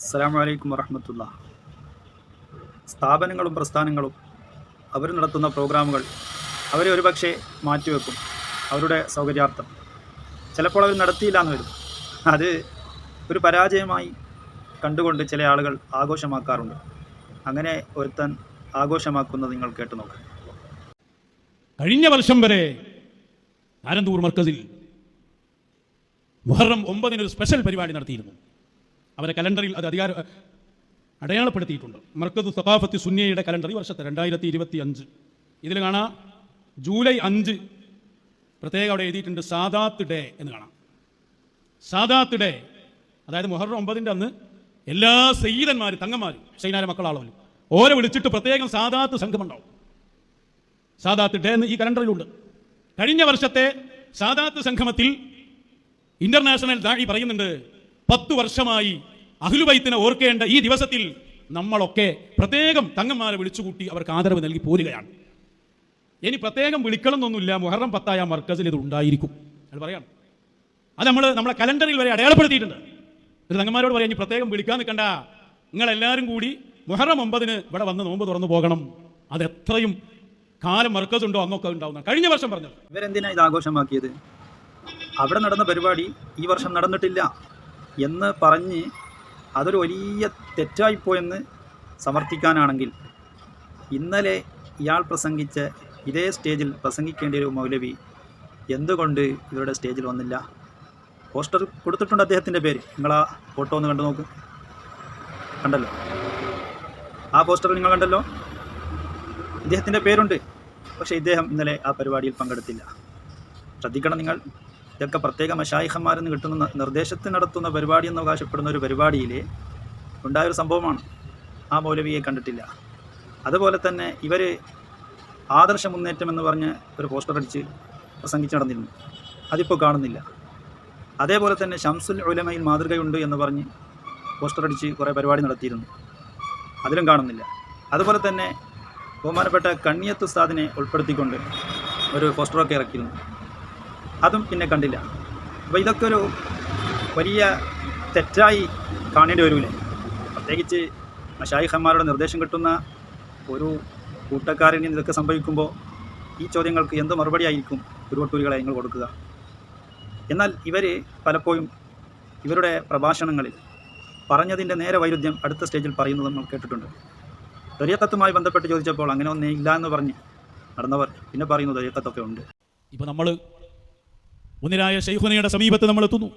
അസ്സാം അലൈക്കും വറഹമത്തുള്ള സ്ഥാപനങ്ങളും പ്രസ്ഥാനങ്ങളും അവർ നടത്തുന്ന പ്രോഗ്രാമുകൾ അവരെ ഒരുപക്ഷെ മാറ്റിവെക്കും. അവരുടെ സൗകര്യാർത്ഥം. ചിലപ്പോൾ അവർ നടത്തിയില്ല എന്ന് വരും. അത് ഒരു പരാജയമായി കണ്ടുകൊണ്ട് ചില ആളുകൾ ആഘോഷമാക്കാറുണ്ട്. അങ്ങനെ ഒരുത്തൻ ആഘോഷമാക്കുന്നത് നിങ്ങൾ കേട്ടു നോക്കാം. കഴിഞ്ഞ വർഷം വരെ ആനന്ദൂർ മർക്കസിൽ മുഹറം ഒമ്പതിനൊരു സ്പെഷ്യൽ പരിപാടി നടത്തിയിരുന്നു. അവരെ കലണ്ടറിൽ അത് അധികാര അടയാളപ്പെടുത്തിയിട്ടുണ്ട്. മർക്കത്ത് സഖാഫത്ത് സുന്നിയയുടെ കലണ്ടറി വർഷത്തെ രണ്ടായിരത്തി ഇരുപത്തി അഞ്ച് ഇതിൽ കാണാം ജൂലൈ അഞ്ച് പ്രത്യേകം അവിടെ എഴുതിയിട്ടുണ്ട് സാദാത്ത് ഡേ എന്ന് കാണാം. സാദാത്ത് ഡേ അതായത് മുഹറം ഒമ്പതിന്റെ അന്ന് എല്ലാ സയ്യിദന്മാരും തങ്ങന്മാരും ഹുസൈനാരെ മക്കളാളവരും ഓരെ വിളിച്ചിട്ട് പ്രത്യേകം സാദാത്ത് സംഘമുണ്ടാവും. സാദാത്ത് ഡേ എന്ന് ഈ കലണ്ടറിലുണ്ട്. കഴിഞ്ഞ വർഷത്തെ സാദാത്ത് സംഗമത്തിൽ ഇന്റർനാഷണൽ ദാഴി പറയുന്നുണ്ട് പത്തു വർഷമായി അഹ്ലുബൈത്തിനെ ഓർക്കേണ്ട ഈ ദിവസത്തിൽ നമ്മളൊക്കെ പ്രത്യേകം തങ്ങന്മാരെ വിളിച്ചുകൂട്ടി അവർക്ക് ആദരവ് നൽകി പോരുകയാണ്. ഇനി പ്രത്യേകം വിളിക്കണമെന്നൊന്നുമില്ല. മുഹറം പത്തായ മർക്കസിൽ ഇത് ഉണ്ടായിരിക്കും. അത് പറയാം. അത് നമ്മൾ നമ്മളെ കലണ്ടറിൽ വരെ അടയാളപ്പെടുത്തിയിട്ടുണ്ട്. ഒരു തങ്ങന്മാരോട് പറയാം ഇനി പ്രത്യേകം വിളിക്കാൻ നിൽക്കണ്ട. നിങ്ങളെല്ലാവരും കൂടി മുഹറം ഒമ്പതിന് ഇവിടെ വന്ന് നോമ്പ് തുറന്നു പോകണം. അത് എത്രയും കാലം മർക്കസ് ഉണ്ടോ അന്നൊക്കെ ഉണ്ടാവുന്ന കഴിഞ്ഞ വർഷം പറഞ്ഞത്. ഇവരെന്തിനാ ഇത് ആഘോഷമാക്കിയത്? അവിടെ നടന്ന പരിപാടി ഈ വർഷം നടന്നിട്ടില്ല എന്ന് പറഞ്ഞ് അതൊരു വലിയ തെറ്റായിപ്പോയെന്ന് സമർത്ഥിക്കാനാണെങ്കിൽ ഇന്നലെ ഇയാൾ പ്രസംഗിച്ച ഇതേ സ്റ്റേജിൽ പ്രസംഗിക്കേണ്ട ഒരു മൗലവി എന്തുകൊണ്ട് ഇവരുടെ സ്റ്റേജിൽ വന്നില്ല? പോസ്റ്റർ കൊടുത്തിട്ടുണ്ട് അദ്ദേഹത്തിന്റെ പേര്. നിങ്ങൾ ആ ഫോട്ടോ ഒന്ന് കണ്ടു നോക്ക്. കണ്ടല്ലോ? ആ പോസ്റ്റർ നിങ്ങൾ കണ്ടല്ലോ? ഇദ്ദേഹത്തിന്റെ പേരുണ്ട്. പക്ഷേ ഇദ്ദേഹം ഇന്നലെ ആ പരിപാടിയിൽ പങ്കെടുത്തില്ല. ശ്രദ്ധിക്കണം നിങ്ങൾ. ഇതൊക്കെ പ്രത്യേക മഷായിഹന്മാരെന്ന് കിട്ടുന്ന നിർദ്ദേശത്തിന് നടത്തുന്ന പരിപാടി എന്ന് അവകാശപ്പെടുന്ന ഒരു പരിപാടിയിൽ ഉണ്ടായൊരു സംഭവമാണ്. ആ മൗലവിയെ കണ്ടിട്ടില്ല. അതുപോലെ തന്നെ ഇവർ ആദർശ മുന്നേറ്റം എന്ന് പറഞ്ഞ് ഒരു പോസ്റ്റർ അടിച്ച് പ്രസംഗിച്ച് നടന്നിരുന്നു. അതിപ്പോൾ കാണുന്നില്ല. അതേപോലെ തന്നെ ഷംസുൽ ഉലമയിൽ മാതൃകയുണ്ട് എന്ന് പറഞ്ഞ് പോസ്റ്റർ അടിച്ച് കുറേ പരിപാടി നടത്തിയിരുന്നു. അതിലും കാണുന്നില്ല. അതുപോലെ തന്നെ ബഹുമാനപ്പെട്ട കണ്ണിയത്ത് ഉസ്താദിനെ ഉൾപ്പെടുത്തിക്കൊണ്ട് ഒരു പോസ്റ്ററൊക്കെ ഇറക്കിയിരുന്നു. അതും പിന്നെ കണ്ടില്ല. അപ്പോൾ ഇതൊക്കെ ഒരു വലിയ തെറ്റായി കാണേണ്ടി വരൂലേ? പ്രത്യേകിച്ച് മഷായിഹന്മാരുടെ നിർദ്ദേശം കിട്ടുന്ന ഒരു കൂട്ടക്കാരന് ഇതൊക്കെ സംഭവിക്കുമ്പോൾ ഈ ചോദ്യങ്ങൾക്ക് എന്ത് മറുപടി ആയിരിക്കും ഉരുവട്ടൂരികളെ നിങ്ങൾ കൊടുക്കുക? എന്നാൽ ഇവർ പലപ്പോഴും ഇവരുടെ പ്രഭാഷണങ്ങളിൽ പറഞ്ഞതിന്റെ നേരെ വൈരുദ്ധ്യം അടുത്ത സ്റ്റേജിൽ പറയുന്നത് നമ്മൾ കേട്ടിട്ടുണ്ട്. ദരിയക്കത്തുമായി ബന്ധപ്പെട്ട് ചോദിച്ചപ്പോൾ അങ്ങനെ ഒന്നേ ഇല്ല എന്ന് പറഞ്ഞ് നടന്നവർ പിന്നെ പറയുന്നു ദരിയക്കത്തൊക്കെ ഉണ്ട്. ഇപ്പോൾ നമ്മൾ ഒന്നിനായ ഷെയ്ഖുനയുടെ സമീപത്ത് നമ്മൾ എത്തുന്നു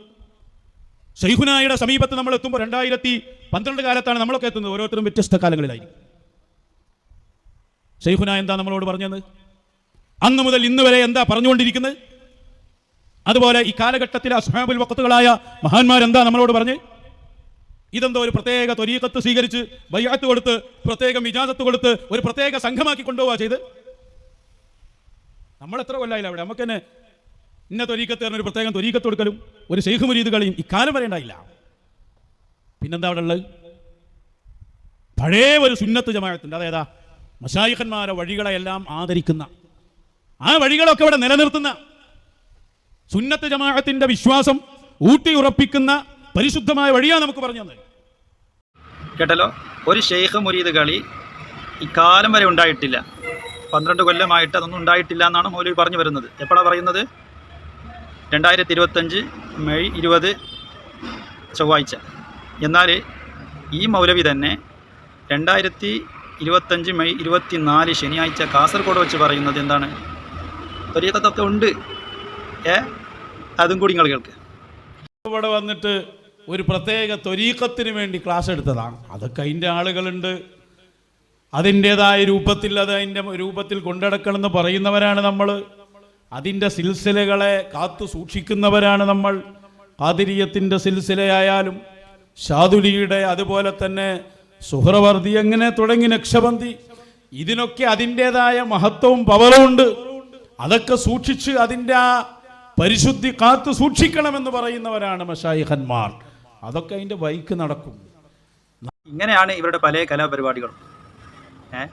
ഷെയ്ഖുനായുടെ സമീപത്ത് നമ്മൾ എത്തുമ്പോൾ രണ്ടായിരത്തി പന്ത്രണ്ട് കാലത്താണ് നമ്മളൊക്കെ എത്തുന്നത്. ഓരോരുത്തരും വ്യത്യസ്ത കാലങ്ങളിലായിരിക്കും. ഷെയ്ഖുന എന്താ നമ്മളോട് പറഞ്ഞത്? അന്ന് മുതൽ ഇന്ന് വരെ എന്താ പറഞ്ഞുകൊണ്ടിരിക്കുന്നത്? അതുപോലെ ഈ കാലഘട്ടത്തിലെ അസ്ഹാബുൽ വക്കത്തുകളായ മഹാന്മാരെന്താ നമ്മളോട് പറഞ്ഞ്? ഇതെന്തോ ഒരു പ്രത്യേക ത്വരീക്കത്ത് സ്വീകരിച്ച് ബയ്യാത്ത് കൊടുത്ത് പ്രത്യേകം ഇജാസത്ത് കൊടുത്ത് ഒരു പ്രത്യേക സംഘമാക്കി കൊണ്ടുപോവാ ചെയ്ത്. നമ്മൾ എത്ര കൊല്ലായില്ല അവിടെ? നമുക്ക് തന്നെ ഇന്ന തൊരീക്കത്ത് ഒരു പ്രത്യേകം തൊരീക്കത്ത് കൊടുക്കലും ഒരു ശൈഖ് മുരീദ് കളിയും ഇക്കാലം വരെ ഉണ്ടായില്ല. പിന്നെന്താ അവിടെ ഉള്ളത്? പഴയ ഒരു സുന്നത്ത് ജമാഅത്തുണ്ട്. അതേതാ മഷായിഖന്മാരെ വഴികളെയെല്ലാം ആദരിക്കുന്ന ആ വഴികളൊക്കെ ഇവിടെ നിലനിർത്തുന്ന സുന്നത്ത് ജമാഅത്തിന്റെ വിശ്വാസം ഊട്ടി ഉറപ്പിക്കുന്ന പരിശുദ്ധമായ വഴിയാണ് നമുക്ക് പറഞ്ഞു തന്നത്. കേട്ടല്ലോ? ഒരു ഷെയ്ഖ് മുരീദ് കളി ഇക്കാലം വരെ ഉണ്ടായിട്ടില്ല. പന്ത്രണ്ട് കൊല്ലമായിട്ട് അതൊന്നും ഉണ്ടായിട്ടില്ല എന്നാണ് മൗലവി പറഞ്ഞു വരുന്നത്. എപ്പോഴാണ് പറയുന്നത്? രണ്ടായിരത്തി ഇരുപത്തഞ്ച് മെയ് ഇരുപത് ചൊവ്വാഴ്ച. എന്നാൽ ഈ മൗലവി തന്നെ രണ്ടായിരത്തി ഇരുപത്തഞ്ച് മെയ് ഇരുപത്തി നാല് ശനിയാഴ്ച കാസർഗോഡ് വെച്ച് പറയുന്നത് എന്താണ്? തൊരിയത്തൊക്കെ ഉണ്ട്. ഏ? അതും കൂടി നിങ്ങൾ കേൾക്ക്. ഇവിടെ വന്നിട്ട് ഒരു പ്രത്യേക തൊരീക്കത്തിന് വേണ്ടി ക്ലാസ് എടുത്തതാണ്. അതൊക്കെ അതിന്റെ ആളുകളുണ്ട്. അതിന്റേതായ രൂപത്തിൽ അത് അതിന്റെ രൂപത്തിൽ കൊണ്ടടക്കണമെന്ന് പറയുന്നവരാണ് നമ്മൾ അതിന്റെ സിൽസിലകളെ കാത്തു സൂക്ഷിക്കുന്നവരാണ് നമ്മൾ. കാതിരിയത്തിന്റെ സിൽസിലയായാലും ഷാദുലിയുടെ അതുപോലെ തന്നെ സുഹ്രവർദ്ധി അങ്ങനെ തുടങ്ങി നക്ഷബന്തി ഇതിനൊക്കെ അതിന്റെതായ മഹത്വവും പവറും ഉണ്ട്. അതൊക്കെ സൂക്ഷിച്ച് അതിന്റെ ആ പരിശുദ്ധി കാത്തു സൂക്ഷിക്കണമെന്ന് പറയുന്നവരാണ് മഷായിഹന്മാർ. അതൊക്കെ അതിന്റെ വൈക്ക് നടക്കും. ഇങ്ങനെയാണ് ഇവരുടെ പല കലാപരിപാടികളും. ഏഹ്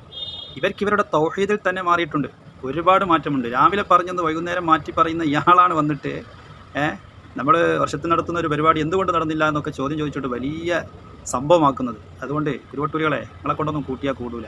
ഇവർക്ക് ഇവരുടെ തൗഹീദിൽ തന്നെ മാറിയിട്ടുണ്ട്. ഒരുപാട് മാറ്റമുണ്ട്. രാവിലെ പറഞ്ഞത് വൈകുന്നേരം മാറ്റി പറയുന്ന ഇയാളാണ് വന്നിട്ട് നമ്മൾ വർഷത്തിൽ നടത്തുന്ന ഒരു പരിപാടി എന്തുകൊണ്ട് നടന്നില്ല എന്നൊക്കെ ചോദ്യം ചോദിച്ചിട്ട് വലിയ സംഭവമാക്കുന്നത്. അതുകൊണ്ട് കുരുവട്ടൂരികളെ നിങ്ങളെ കൊണ്ടൊന്നും കൂട്ടിയാൽ കൂടൂല.